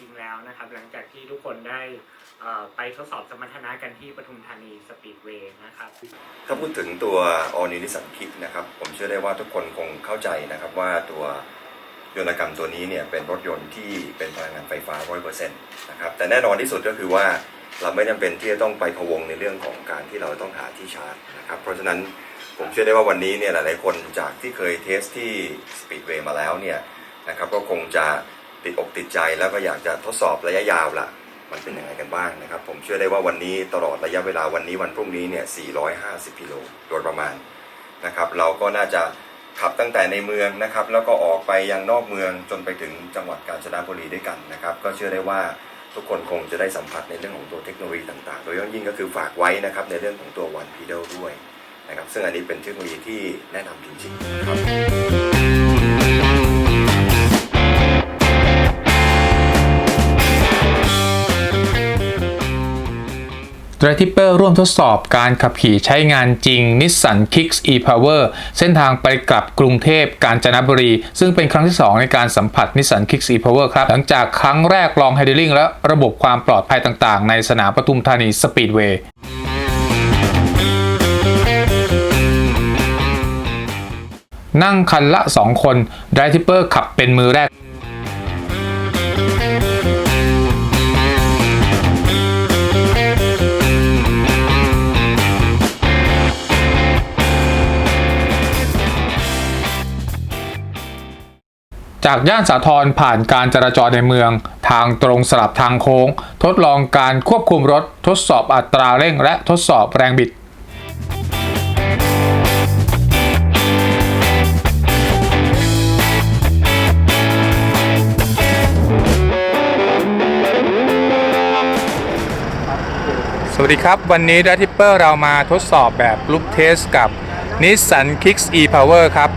จริงแล้วนะครับ หลังจากที่ทุกคนได้ไปทดสอบสมรรถนะกันที่ปทุมธานีสปีดเวย์นะครับ ถ้าพูดถึงตัว All New Nissan Kick นะครับ ผมเชื่อได้ว่าทุกคนคงเข้าใจนะครับว่าตัวยนต์กรรมตัวนี้เนี่ยเป็นรถยนต์ที่เป็นพลังงานไฟฟ้า 100%นะครับ แต่แน่นอนที่สุดก็คือว่าเราไม่จำเป็นที่จะต้องไปพวงในเรื่องของการที่เราต้องหาที่ชาร์จนะครับ เพราะฉะนั้นผมเชื่อได้ว่าวันนี้เนี่ยหลายๆคนจากที่เคยเทสที่ Speedway มาแล้วเนี่ยนะครับก็คงจะ ติดอกติดใจแล้วก็อยากจะทดสอบระยะยาวละมันเป็นยังไงกันบ้างนะครับ ผมเชื่อได้ว่าวันนี้ตลอดระยะเวลาวันนี้วันพรุ่งนี้เนี่ย 450 กิโลโดยประมาณนะครับ เราก็น่าจะขับตั้งแต่ในเมืองนะครับ แล้วก็ออกไปยังนอกเมืองจนไปถึงจังหวัดกาญจนบุรีด้วยกันนะครับ ก็เชื่อได้ว่าทุกคนคงจะได้สัมผัสในเรื่องของตัวเทคโนโลยีต่างๆ โดยเฉพาะยิ่งก็คือฝากไว้นะครับในเรื่องของตัว One Pedal ด้วยนะครับ ซึ่งอันนี้เป็นเทคโนโลยีที่แนะนำจริงๆครับ d r i v e เปอร์ร่วมทดสอบการขับขี่ใช้งานจริง Nissan Kicks e-Power เส้นทางไปกลับกรุงเทพกาญจนบุรี ซึ่งเป็นครั้งที่ 2 ในการสัมผัส Nissan Kicks e-Power ครับ หลังจากครั้งแรกลอง handling และระบบความปลอดภัยต่างๆ ในสนามปทุมธานีสปีดเวย์นั่งคันละ 2 คน d r i v e เปอร์ขับเป็นมือแรก จากย่านสาทรผ่านการจราจรในเมือง ทางตรงสลับทางโค้ง ทดลองการควบคุมรถ ทดสอบอัตราเร่ง และทดสอบแรงบิดสวัสดีครับ วันนี้ดัตทิปเปอร์เรามาทดสอบแบบลุ o เทสกับ Nissan Kicks e-Power ครับ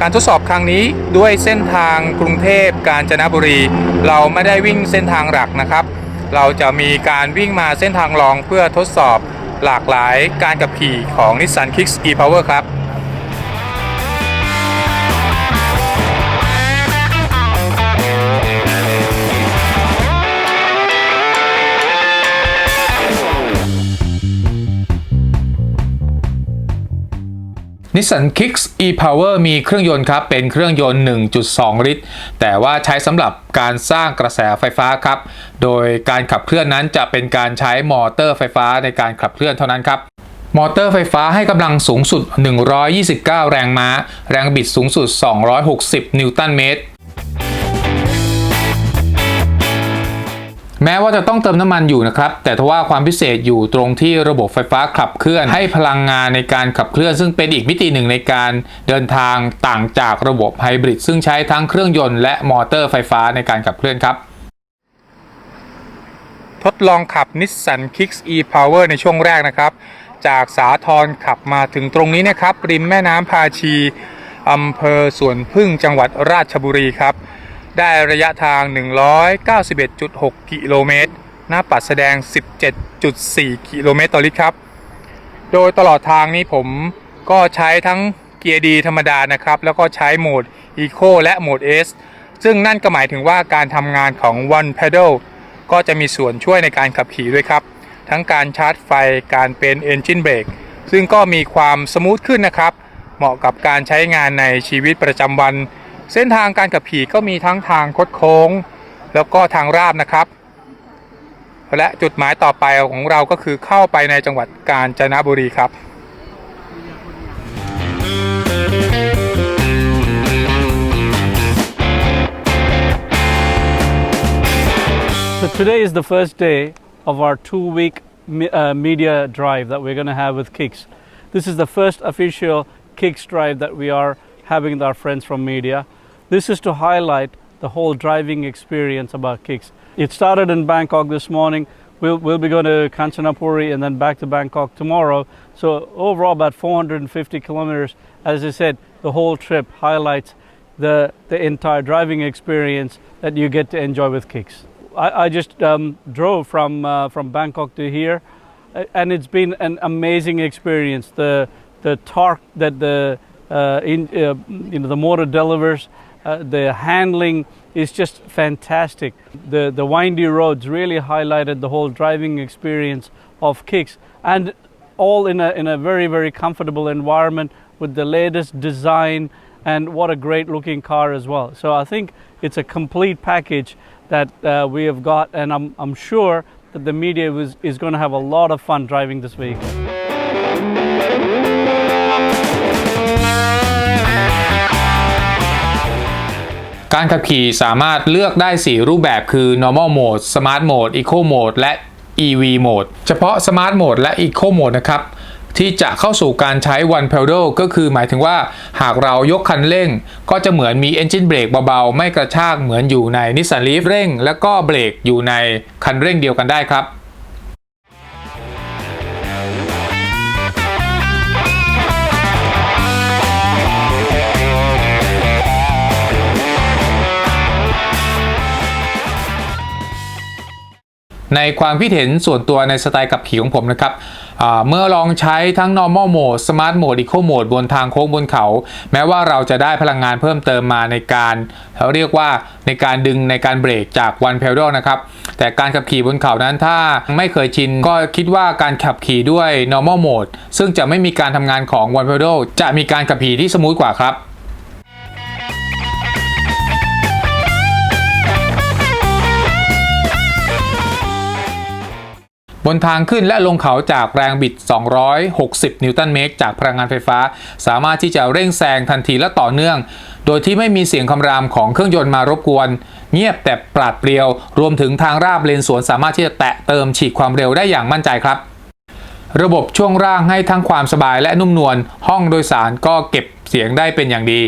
การทดสอบครั้งนี้ด้วยเส้นทางกรุงเทพกาญจนบุรี เราไม่ได้วิ่งเส้นทางหลักนะครับ เราจะมีการวิ่งมาเส้นทางรองเพื่อทดสอบหลากหลายการขับขี่ของ Nissan Kicks e-Power ครับ นิสสัน Kicks e-Power มีเครื่องยนต์ครับ เป็นเครื่องยนต์ 1.2 ลิตร แต่ว่าใช้สำหรับการสร้างกระแสไฟฟ้าครับ โดยการขับเคลื่อนนั้นจะเป็นการใช้มอเตอร์ไฟฟ้าในการขับเคลื่อนเท่านั้นครับ มอเตอร์ไฟฟ้าให้กำลังสูงสุด 129 แรงม้า แรงบิดสูงสุด 260 นิวตันเมตร แม้ว่าจะต้องเติมน้ำมันอยู่นะครับ แต่ทว่าความพิเศษอยู่ตรงที่ระบบไฟฟ้าขับเคลื่อนให้พลังงานในการขับเคลื่อน ซึ่งเป็นอีกมิติหนึ่งในการเดินทางต่างจากระบบไฮบริดซึ่งใช้ทั้งเครื่องยนต์และมอเตอร์ไฟฟ้าในการขับเคลื่อนครับ ทดลองขับ Nissan Kicks e-Power ในช่วงแรกนะครับ จากสาทรขับมาถึงตรงนี้นะครับ ริมแม่น้ำพาชีอำเภอสวนพึ่งจังหวัดราชบุรีครับ ได้ระยะทาง 191.6 กิโลเมตร หน้าปัดแสดง 17.4 กิโลเมตรต่อลิตรครับ โดยตลอดทางนี้ผมก็ใช้ทั้งเกียร์ดีธรรมดานะครับ แล้วก็ใช้โหมด Eco และโหมด S ซึ่งนั่นก็หมายถึงว่าการทำงานของ One Pedal ก็จะมีส่วนช่วยในการขับขี่ด้วยครับ ทั้งการชาร์จไฟการเป็น Engine Brake ซึ่งก็มีความสมูทขึ้นนะครับ เหมาะกับการใช้งานในชีวิตประจำวัน เส้นทางการขับขี่ก็มีทั้งทางคดโค้ง แล้วก็ทางราบนะครับ และจุดหมายต่อไปของเราก็คือเข้าไปในจังหวัดกาญจนบุรีครับ So today is the first day of our two-week uh, media drive that we're going to have with Kicks. This is the first official Kicks drive that we are having with our friends from media. This is to highlight the whole driving experience about Kicks. It started in Bangkok this morning. We'll, we'll be going to Kanchanaburi and then back to Bangkok tomorrow. So overall, about 450 kilometers. As I said, the whole trip highlights the, the entire driving experience that you get to enjoy with Kicks. I, I just um, drove from uh, from Bangkok to here, and it's been an amazing experience. The the torque that the uh, in, uh, you know the motor delivers, Uh, the handling is just fantastic. The, the windy roads really highlighted the whole driving experience of Kicks and all in a, in a very, very comfortable environment with the latest design and what a great looking car as well. So I think it's a complete package that uh, we have got, and I'm, I'm sure that the media was, is going to have a lot of fun driving this vehicle. การขับขี่สามารถเลือกได้ 4 รูปแบบคือ normal mode smart mode eco mode และ EV mode เฉพาะ smart mode และ eco mode นะครับที่จะเข้าสู่การใช้ one pedal ก็คือหมายถึงว่าหากเรายกคันเร่ง ก็จะเหมือนมี engine brake เบาๆ ไม่กระชากเหมือนอยู่ใน Nissan Leaf เร่ง และก็เบรกอยู่ในคันเร่งเดียวกันได้ครับ ในความคิดเห็นส่วนตัวในสไตล์ขับขี่ของผมนะครับเมื่อลองใช้ทั้ง normal mode smart mode eco mode บนทางโค้งบนเขา แม้ว่าเราจะได้พลังงานเพิ่มเติมมาในการเขาเรียกว่าในการดึงในการเบรกจาก one pedal นะครับ แต่การขับขี่บนเขานั้นถ้าไม่เคยชิน ก็คิดว่าการขับขี่ด้วย normal mode ซึ่งจะไม่มีการทำงานของ one pedal จะมีการขับขี่ที่สมูทกว่าครับ นทางขึ้นและลงเขาจากแรงบิด 260 นิวตันเมตรจากพลังงานไฟฟ้า สามารถที่จะเร่งแซงทันทีและต่อเนื่อง โดยที่ไม่มีเสียงคำรามของเครื่องยนต์มารบกวน เงียบแต่ปราดเปรียว รวมถึงทางราบเลนสวนสามารถที่จะแตะเติมฉีดความเร็วได้อย่างมั่นใจครับระบบช่วงล่างให้ทั้งความสบายและนุ่มนวล ห้องโดยสารก็เก็บเสียงได้เป็นอย่างดี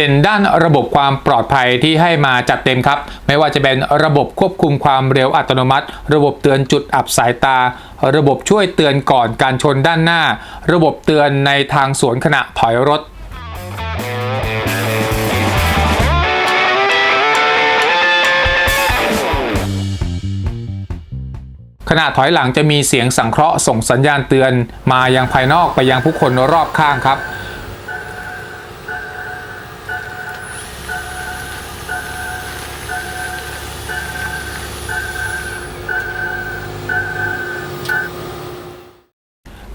ด่นด้านระบบความปลอดภัยที่ให้มาจัดเต็มครับ ไม่ว่าจะเป็นระบบควบคุมความเร็วอัตโนมัติ ระบบเตือนจุดอับสายตา ระบบช่วยเตือนก่อนการชนด้านหน้า ระบบเตือนในทางสวนขณะถอยรถขณะถอยหลังจะมีเสียงสังเคราะห์ส่งสัญญาณเตือน มายังภายนอกไปยังผู้คนรอบข้างครับ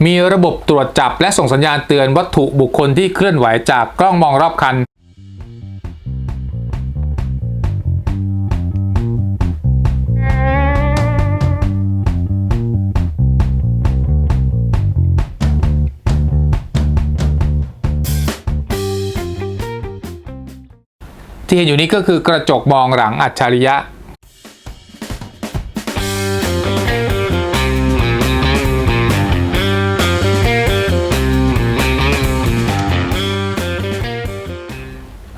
มีระบบตรวจจับและส่งสัญญาณเตือนวัตถุบุคคลที่เคลื่อนไหวจากกล้องมองรอบคัน ที่เห็นอยู่นี้ก็คือกระจกมองหลังอัจฉริยะ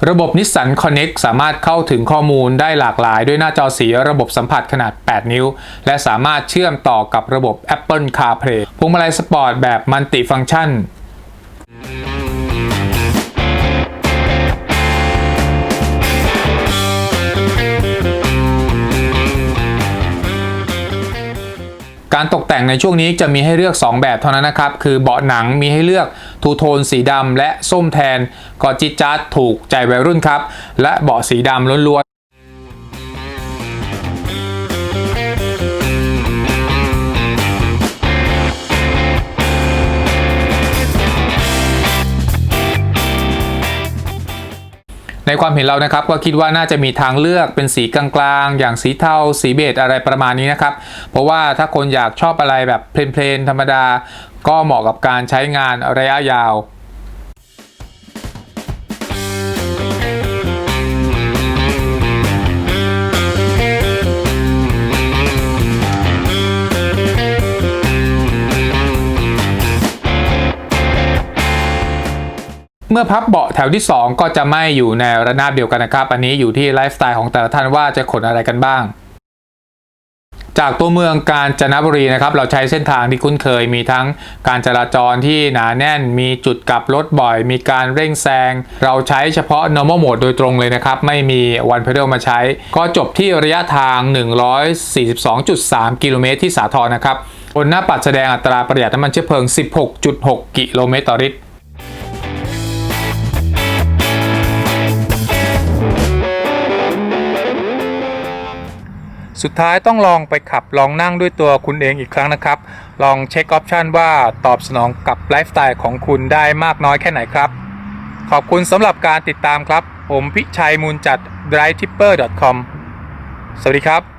ระบบ Nissan Connect สามารถเข้าถึงข้อมูลได้หลากหลายด้วยหน้าจอสีระบบสัมผัสขนาด 8 นิ้ว และสามารถเชื่อมต่อกับระบบ Apple CarPlay พวงมาลัยสปอร์ตแบบมัลติฟัง c t ชันการตกแต่งในช่วงนี้จะมีให้เลือก 2 แบบเท่านั้นนะครับ คือเบาะหนังมีให้เลือก ทูโทนสีดำและส้มแทนก็จิจัดถูกใจวัยรุ่นครับ และเบาะสีดำล้วน ในความเห็นเรานะครับก็คิดว่าน่าจะมีทางเลือกเป็นสีกลางๆ อย่างสีเทาสีเบจอะไรประมาณนี้นะครับ เพราะว่าถ้าคนอยากชอบอะไรแบบเพลนๆธรรมดา ก็เหมาะกับการใช้งานระยะยาว มื่อพับเบาะแถวที่ 2 ก็จะไม่อยู่ในระนาบเดียวกันนะครับ อันนี้อยู่ที่ไลฟ์สไตล์ของแต่ละท่านว่าจะขนอะไรกันบ้าง จากตัวเมืองกาญจนบุรีนะครับ เราใช้เส้นทางที่คุ้นเคยมีทั้งการจราจรที่หนาแน่น มีจุดกลับรถบ่อย มีการเร่งแซง เราใช้เฉพาะ normal mode โดยตรงเลยนะครับ ไม่มี one pedal มาใช้ ก็จบที่ระยะทาง 142.3 กิโลเมตรที่สาทรนะครับบนหน้าปัดแสดงอัตราประหยัดน้ำมันเชื้อเพลิง 16.6 กิโลเมตรต่อลิตร สุดท้ายต้องลองไปขับลองนั่งด้วยตัวคุณเองอีกครั้งนะครับ ลองเช็คออปชันว่าตอบสนองกับไลฟ์สไตล์ของคุณได้มากน้อยแค่ไหนครับ ขอบคุณสำหรับการติดตามครับ ผมพิชัยมูลจัด d r i v e t i p p e r c o m สวัสดีครับ